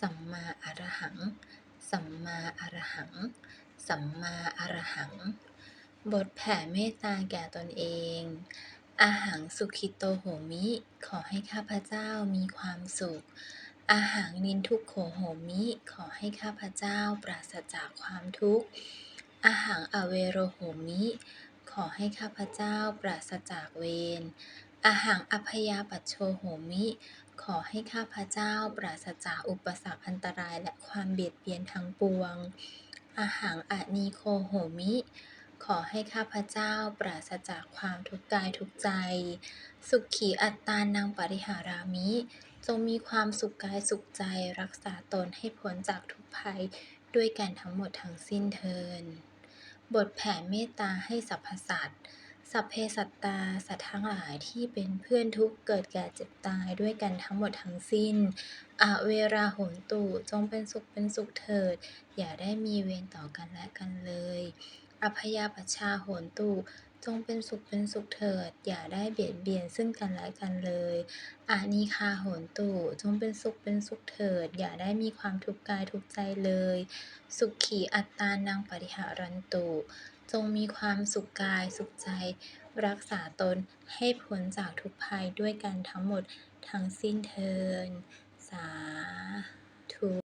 สัมมาอระหัง สัมมาอระหัง สัมมาอระหัง บทแผ่เมตตาแก่ตนเอง อาหังสุขิโตโหมิ ขอให้ข้าพเจ้ามีความสุข อาหังนินทุกโขโหมิ ขอให้ข้าพเจ้าปราศจากความทุกข์ อาหังอเวโรโหมิ ขอให้ข้าพเจ้าปราศจากเวรอาหังอพยาปัชโชโหมิ ขอให้ข้าพเจ้าปราศจากอุปสรรคอันตรายและความเบียดเบียนทั้งปวง อาหังอนีโคโหมิ ขอให้ข้าพเจ้าปราศจากความทุกข์กายทุกใจ สุขีอัตตานังปริหารามิ จงมีความสุขกายสุขใจรักษาตนให้พ้นจากทุกภัยด้วยกันทั้งหมดทั้งสิ้นเทิน บทแผ่เมตตาให้สรรพสัตว์ สัพเพสัตตา สัตว์ทั้งหลายที่เป็นเพื่อนทุกข์เกิดแก่เจ็บตายด้วยกันทั้งหมดทั้งสิ้นอาเวราโหนตุ จงเป็นสุขเป็นสุขเถิด อย่าได้มีเวรต่อกันและกันเลย อภยาปัชชาโหนตุ จงเป็นสุขเป็นสุขเถิด อย่าได้เบียดเบียนซึ่งกันและกันเลยอานีคาโหนตุจงเป็นสุขเป็นสุขเถิด อย่าได้มีความทุกข์กายทุกข์ใจเลย สุขีอัตตานังปริหารันตุจงมีความสุขกายสุขใจ รักษาตนให้พ้นจากทุกภัยด้วยกันทั้งหมดทั้งสิ้นเทินสาธุ